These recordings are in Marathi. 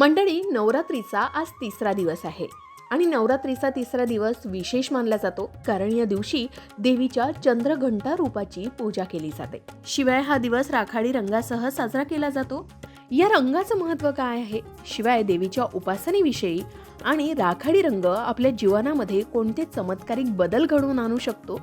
मंडळी नवरात्रीचा आज तिसरा दिवस आहे आणि नवरात्रीचा तिसरा दिवस विशेष मानला जातो कारण या दिवशी देवीच्या चंद्रघंटा रूपाची पूजा केली जाते. शिवाय हा दिवस राखाडी रंगासह साजरा केला जातो. या रंगाचं महत्त्व काय आहे? शिवाय देवीच्या उपासनेविषयी आणि राखाडी रंग आपल्या जीवनामध्ये कोणते चमत्कारिक बदल घडवून आणू शकतो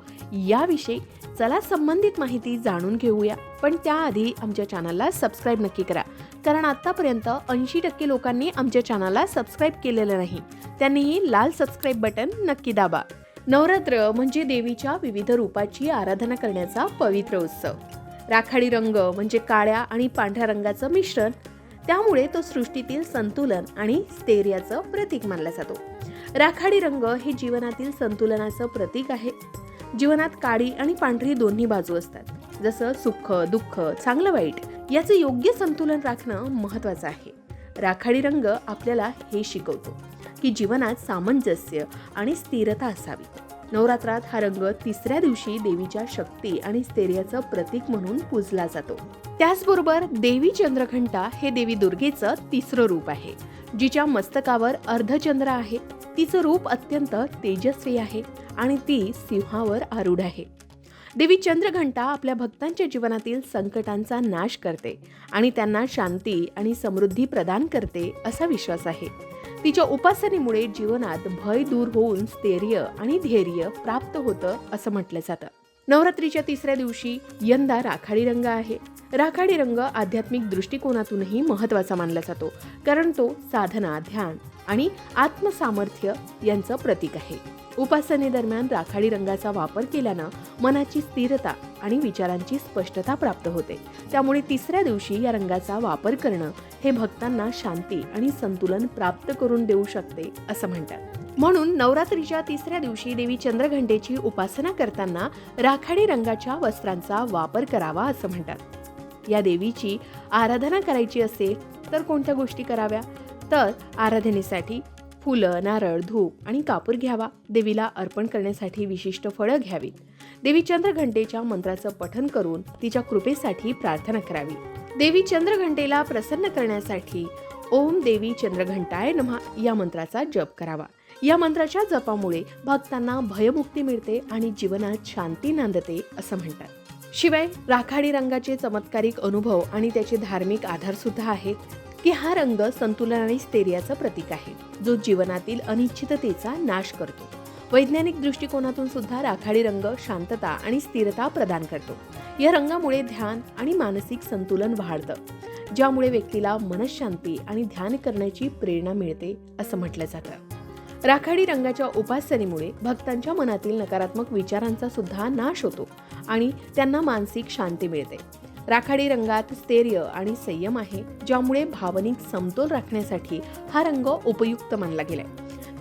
याविषयी चला संबंधित माहिती जाणून घेऊया. पण त्याआधी आमच्या चॅनलला सबस्क्राईब नक्की करा. कारण आतापर्यंत ऐंशी टक्के लोकांनी आमच्या चॅनलला सबस्क्राईब केलेलं नाही. त्यांनीही लाल सबस्क्राईब बटन नक्की दाबा. नवरात्र म्हणजे देवीच्या विविध रूपाची आराधना करण्याचा पवित्र उत्सव. राखाडी रंग म्हणजे काळ्या आणि पांढऱ्या रंगाचं मिश्रण. त्यामुळे तो सृष्टीतील संतुलन आणि स्थैर्याचं प्रतीक मानला जातो. राखाडी रंग हे जीवनातील संतुलनाचं प्रतीक आहे. जीवनात काळी आणि पांढरी दोन्ही बाजू असतात. जसं सुख दुःख चांगलं वाईट याचं योग्य संतुलन राखणं महत्वाचं आहे. राखाडी रंग आपल्याला हे शिकवतो की जीवनात सामंजस्य आणि स्थिरता असावी. नवरात्रात हा रंग तिसऱ्या दिवशी देवीच्या शक्ती आणि स्थैर्याचं प्रतीक म्हणून पूजला जातो. त्याचबरोबर देवी चंद्रघंटा हे देवी दुर्गेचं तिसरं रूप आहे जिच्या मस्तकावर अर्धचंद्र आहे. तिचं रूप अत्यंत तेजस्वी आहे. आणि ती सिंहावर आरूढ आहे. देवी चंद्रघंटा आपल्या भक्तांच्या जीवनातील संकटांचा नाश करते आणि त्यांना शांती आणि समृद्धी प्रदान करते असा विश्वास आहे. तिच्या उपासनेमुळे जीवनात भय दूर होऊन स्थैर्य आणि धैर्य प्राप्त होतं असं म्हटलं जातं. नवरात्रीच्या तिसऱ्या दिवशी यंदा राखाडी रंग आहे. राखाडी रंग आध्यात्मिक दृष्टिकोनातूनही महत्त्वाचा मानला जातो कारण तो साधना ध्यान आणि आत्मसामर्थ्य यांचं प्रतीक आहे. उपासनेदरम्यान राखाडी रंगाचा वापर केल्यानं मनाची स्थिरता आणि विचारांची स्पष्टता प्राप्त होते. त्यामुळे तिसऱ्या दिवशी या रंगाचा वापर करणं हे भक्तांना शांती आणि संतुलन प्राप्त करून देऊ शकते असं म्हणतात. म्हणून नवरात्रीच्या तिसऱ्या दिवशी देवी चंद्रघंटेची उपासना करताना राखाडी रंगाच्या वस्त्रांचा वापर करावा असं म्हणतात. या देवीची आराधना करायची असेल तर कोणत्या गोष्टी कराव्या? तर आराधनेसाठी फुलं नारळ धूप आणि कापूर घ्यावा. देवीला अर्पण करण्यासाठी विशिष्ट फळं घ्यावीत. देवी चंद्रघंटेच्या मंत्राचं पठन करून तिच्या कृपेसाठी प्रार्थना करावी. देवी चंद्रघंटेला प्रसन्न करण्यासाठी ओम देवी चंद्रघंटाय नमः या मंत्राचा जप करावा. या मंत्राच्या जपामुळे भक्तांना भयमुक्ती मिळते आणि जीवनात शांती नांदते असं म्हणतात. शिवाय राखाडी रंगाचे चमत्कारिक अनुभव आणि त्याचे धार्मिक आधार सुद्धा आहेत. की हा रंग संतुलन आणि स्थैर्याचं प्रतीक आहे जो जीवनातील अनिश्चिततेचा नाश करतो. वैज्ञानिक दृष्टिकोनातून सुद्धा राखाडी रंग शांतता आणि स्थिरता प्रदान करतो. या रंगामुळे ध्यान आणि मानसिक संतुलन वाढतं ज्यामुळे व्यक्तीला मनशांती आणि ध्यान करण्याची प्रेरणा मिळते असं म्हटलं जातं. राखाडी रंगाच्या उपासनेमुळे भक्तांच्या मनातील नकारात्मक विचारांचा सुद्धा नाश होतो आणि त्यांना मानसिक शांती मिळते. राखाडी रंगात स्थैर्य आणि संयम आहे ज्यामुळे भावनिक समतोल राखण्यासाठी हा रंग उपयुक्त मानला गेलाय.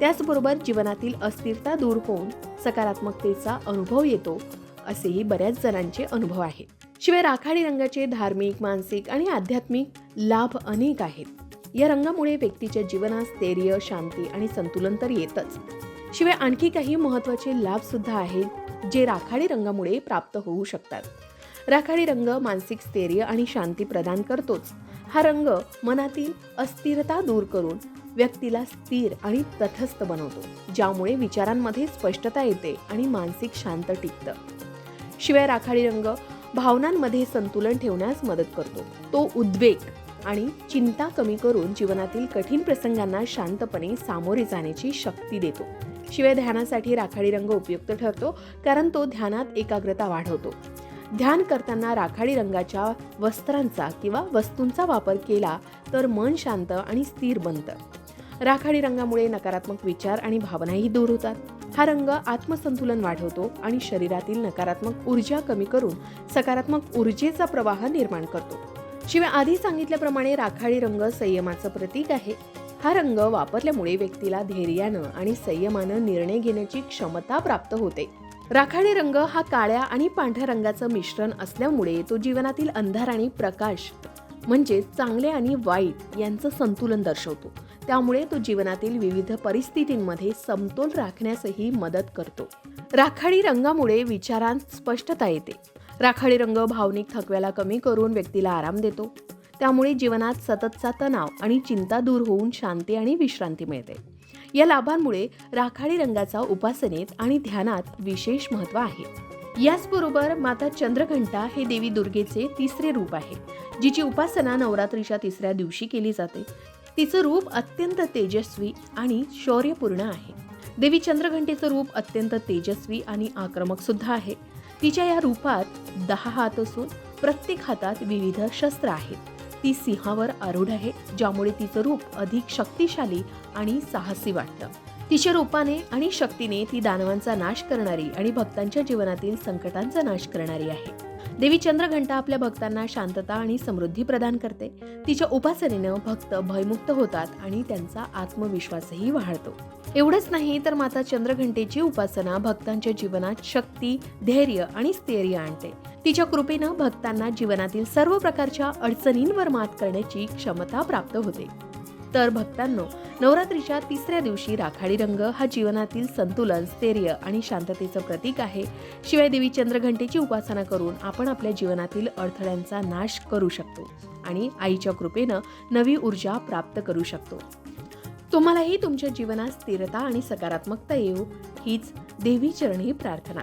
त्याचबरोबर जीवनातील अस्थिरता दूर होऊन सकारात्मकतेचा अनुभव येतो असेही बऱ्याच जणांचे अनुभव आहेत. शिवाय राखाडी रंगाचे धार्मिक मानसिक आणि आध्यात्मिक लाभ अनेक आहेत. या रंगामुळे व्यक्तीच्या जीवनात स्थैर्य शांती आणि संतुलन तर येतच. शिवाय आणखी काही महत्त्वाचे लाभ सुद्धा आहेत जे राखाडी रंगामुळे प्राप्त होऊ शकतात. राखाडी रंग मानसिक स्थैर्य आणि शांती प्रदान करतोच. हा रंग मनातील अस्थिरता दूर करून व्यक्तीला स्थिर आणि तटस्थ बनवतो ज्यामुळे विचारांमध्ये स्पष्टता येते आणि मानसिक शांत टिकतं. शिवाय राखाडी रंग भावनांमध्ये संतुलन ठेवण्यास मदत करतो. तो उद्वेग आणि चिंता कमी करून जीवनातील कठीण प्रसंगांना शांतपणे सामोरे जाण्याची शक्ती देतो. शिवाय ध्यानासाठी राखाडी रंग उपयुक्त ठरतो कारण तो ध्यानात एकाग्रता वाढवतो. ध्यान करताना राखाडी रंगाच्या वस्त्रांचा किंवा वस्तूंचा वापर केला तर मन शांत आणि स्थिर बनतं. राखाडी रंगामुळे नकारात्मक विचार आणि भावनाही दूर होतात. हा रंग आत्मसंतुलन वाढवतो आणि शरीरातील नकारात्मक ऊर्जा कमी करून सकारात्मक ऊर्जेचा प्रवाह निर्माण करतो. शिवाय आधी सांगितल्याप्रमाणे राखाडी रंग संयमाचं प्रतीक आहे. हा रंग वापरल्यामुळे व्यक्तीला धैर्यानं आणि संयमानं निर्णय घेण्याची क्षमता प्राप्त होते. राखाडी रंग हा काळ्या आणि पांढऱ्या रंगाचं मिश्रण असल्यामुळे तो जीवनातील अंधार आणि प्रकाश म्हणजे चांगले आणि वाईट यांचं संतुलन दर्शवतो. त्यामुळे तो जीवनातील विविध परिस्थितींमध्ये समतोल राखण्यासही मदत करतो. राखाडी रंगामुळे विचारांत स्पष्टता येते. राखाडी रंग भावनिक थकव्याला कमी करून व्यक्तीला आराम देतो. त्यामुळे जीवनात सततचा तणाव आणि चिंता दूर होऊन शांती आणि विश्रांती मिळते. या लाभांमुळे राखाडी रंगाचा उपासनेत आणि ध्यानात विशेष महत्त्व आहे. याचबरोबर माता चंद्रघंटा हे देवी दुर्गेचे तिसरे रूप आहे जिची उपासना नवरात्रीच्या तिसऱ्या दिवशी केली जाते. तिचं रूप अत्यंत तेजस्वी आणि शौर्यपूर्ण आहे. देवी चंद्रघंटेचं रूप अत्यंत तेजस्वी आणि आक्रमक सुद्धा आहे. तिच्या या रूपात दहा हात असून प्रत्येक हातात विविध शस्त्र आहेत. ती सिंहावर आरूढ आहे ज्यामुळे तिचं रूप अधिक शक्तिशाली आणि साहसी वाटतं. तिच्या रूपाने आणि शक्तीने ती दानवांचा नाश करणारी आणि भक्तांच्या जीवनातील संकटांचा नाश करणारी आहे. देवी चंद्रघंटा आपल्या भक्तांना शांतता आणि समृद्धी प्रदान करते. तिच्या उपासनेनं भक्त भयमुक्त होतात आणि त्यांचा आत्मविश्वासही वाढतो. एवढंच नाही तर माता चंद्रघंटेची उपासना भक्तांच्या जीवनात शक्ती धैर्य आणि स्थैर्य आणते. तिच्या कृपेनं भक्तांना जीवनातील सर्व प्रकारच्या अडचणींवर मात करण्याची क्षमता प्राप्त होते. तर भक्तांनो नवरात्रीच्या तिसऱ्या दिवशी राखाडी रंग हा जीवनातील संतुलन स्थैर्य आणि शांततेचं प्रतीक आहे. शिवाय देवी चंद्रघंटेची उपासना करून आपण आपल्या जीवनातील अडथळ्यांचा नाश करू शकतो आणि आईच्या कृपेनं नवी ऊर्जा प्राप्त करू शकतो. तुम्हालाही तुमच्या जीवनात स्थिरता आणि सकारात्मकता येऊ हीच देवीचरणी प्रार्थना.